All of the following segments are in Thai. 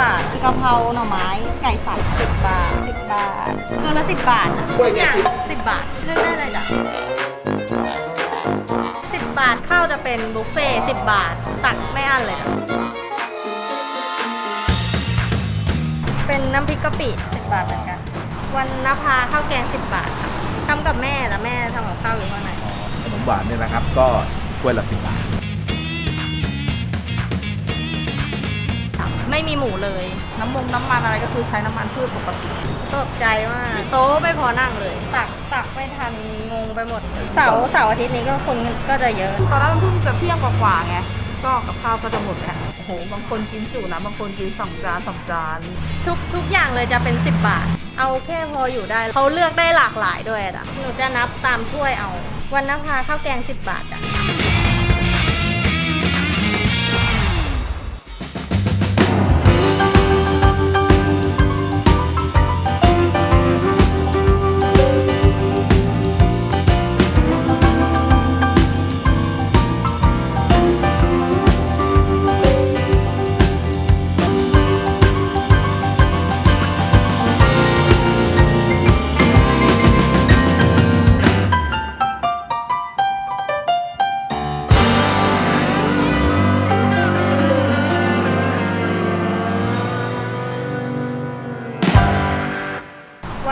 บาทกะเพราหน่อไม้ ไก่สับสิบบาทสิบบาทตัวละสิบบาทอะทุกอย่างสิบบาทเลือกได้เลยจ้ะสิบบาทข้าวจะเป็นบุฟเฟ่สิบบาท ตักไม่อั้นเลยจ้ะเป็นน้ำพริกกะปิสิบบาทเหมือนกัน วันนภาข้าวแกงสิบบาทค่ะทำกับแม่แต่แม่ทำกับข้าวอยู่ข้างในขนมหวานเนี่ยนะครับ ก็ถ้วยละสิบบาท ไม่มีหมูเลย น้ำมงน้ำมันอะไรก็คือใช้น้ำมันพืชปกติ ตกใจมากโต๊ะไม่พอนั่งเลย ตักตักไม่ทันงงไปหมด เสาร์เสาร์อาทิตย์นี้ก็คนก็จะเยอะ ตอนแรกมันเพิ่งจะเที่ยงกว่าๆไง ก็กับข้าวก็จะหมดแล้วโอ้โห บางคนกินจุนะ บางคนกินสองจานสองจาน ทุกทุกอย่างเลยจะเป็น 10 บาท เอาแค่พออยู่ได้ เขาเลือกได้หลากหลายด้วยอะหนูจะนับตามถ้วยเอา วันนภาข้าวแกง 10 บาทจ้ะ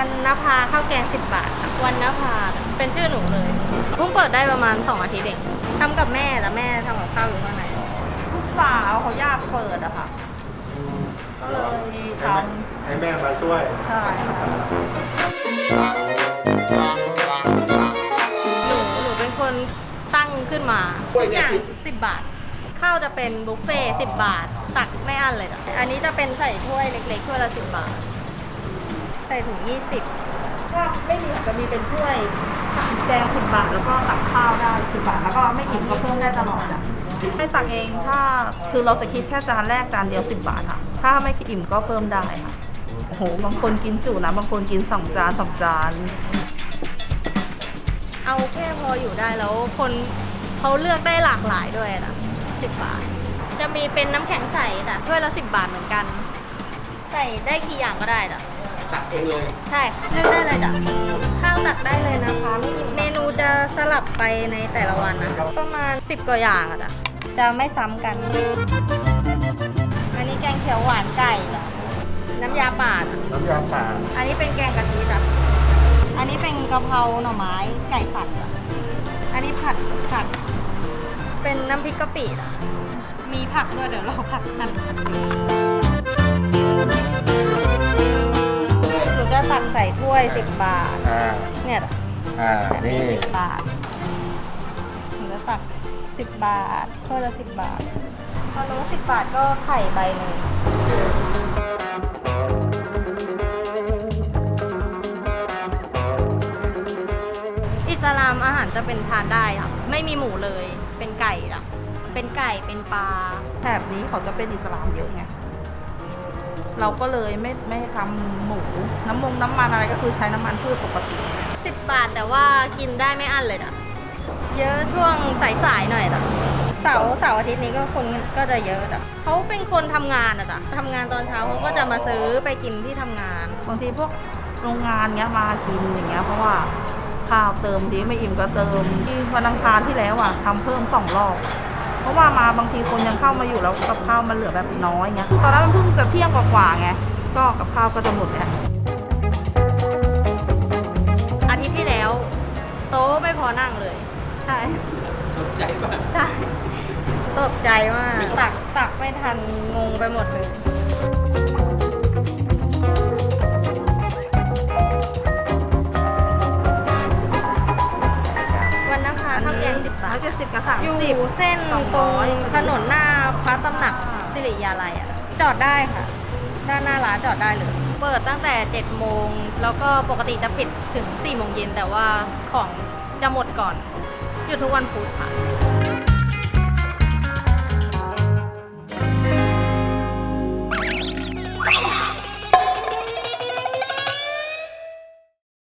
วันนภาข้าวแกง 10 บาทค่ะวันนภาเป็นชื่อหนูเลยเพิ่งเปิดได้ประมาณ 2 อาทิตย์เองทำกับแม่แต่แม่ทำกับข้าวอยู่ข้างในลูกสาวเขาอยากเปิดอะค่ะ ก็เลยทให้แม่มาช่วยำใช่ค่ะหนูหนูเป็นคนตั้งขึ้นมาถ้วยทุกเนี่อยย่าง10 บาท ข้าวจะเป็นบุฟเฟ่สิบบาท ตักไม่อั้นเลยจ้ะอันนี้จะเป็นใส่ถ้วยเล็กๆถ้วยละสิบบาท ใส่ถุงยี่สิบก็ไม่มีค่ะจะมีเป็นถ้วยแดงสิบบาทแล้วก็ตักข้าวได้สิบบาทแล้วก็ไม่อิ่มก็เพิ่มได้ตลอดอะไม่ตักเองถ้าคือเราจะคิดแค่จานแรกจานเดียวสิบบาทค่ะ ถ้าไม่อิ่มก็เพิ่มได้ค่ะโอ้โหบางคนกินจุนะบางคนกินสองจานสองจานเอาแค่พออยู่ได้แล้วคนเขาเลือกได้หลากหลายด้วยนะสิบบาท จะมีเป็นน้ำแข็งใสจ้ะถ้วยละสิบบาทเหมือนกัน ใส่ได้กี่อย่างก็ได้จ้ะ ตักเองเลยใช่เลือกได้เลยจ้ะข้าวตักได้เลยนะคะไม่มีเมนูจะสลับไปในแต่ละวันนะคะประมาณ 10กว่าอย่างอะจ้ะจะไม่ซ้ำกัน อันนี้แกงเขียวหวานไก่จ้ะน้ำยาป่าจ้ะน้ำยาป่าอันนี้เป็นแกงกะทิจ้ะอันนี้เป็นกะเพราหน่อไม้ไก่สับจ้ะอันนี้ผัดผัด เป็นน้ำพริกกะปิจ้ะมีผักด้วยเดี๋ยวเราผัดกัน ใส่ถ้วย 10 บาท อ่าเนี่ยจ้ะอ่าอันนี้นี่ สิบบาทหนูจะตักสิบบาทถ้วยละสิบบาท พอรู้สิบบาทก็ไข่ใบหนึ่งอิสลามอาหารจะเป็นทานได้ค่ะไม่มีหมูเลย เป็นไก่จ้ะเป็นไก่เป็นปลา แถบนี้เขาจะเป็นอิสลามเยอะไง เราก็เลยไม่ไม่ทำหมู น้ำมงน้ำมันอะไรก็คือใช้น้ำมันพืชปกติ สิบบาทแต่ว่ากินได้ไม่อั้นเลยจ้ะเยอะช่วงสายๆหน่อยจ้ะเสาร์เสาร์อาทิตย์นี้ก็คนก็จะเยอะจ้ะเขาเป็นคนทำงานอะจ้ะทำงานตอนเช้าเขาก็จะมาซื้อไปกินที่ทำงานบางทีพวกโรงงานเงี้ยมากินอย่างเงี้ยเพราะว่าข้าวเติมดีไม่อิ่มก็เติมที่วันอังคารที่แล้วอะทำเพิ่มสองรอบ เพราะว่ามาบางทีคนยังเข้ามาอยู่แล้วกับข้าวมันเหลือแบบน้อยเงี้ยตอนแรกมันเพิ่งจะเที่ยงกว่าๆไงก็กับข้าวก็จะหมดแล้วอาทิตย์ที่แล้ว โต๊ะไม่พอนั่งเลย ใช่ตกใจป่ะใช่ตกใจมากตักตักไม่ทันงงไปหมดเลย วันนภาข้าวแกงสิบบาร้อทยเจ็ดสิบกับสามอยู่สิบเส้นสองตร้รงอยถนนหน้าพระตำหนักสิริยาลัยอะ จอดได้ค่ะ ด้านหน้าร้านจอดได้เลย เปิดตั้งแต่7โมง แล้วก็ปกติจะปิดถึง4โมงเย็นแต่ว่าของจะหมดก่อนอยู่ทุกวันพุธค่ะ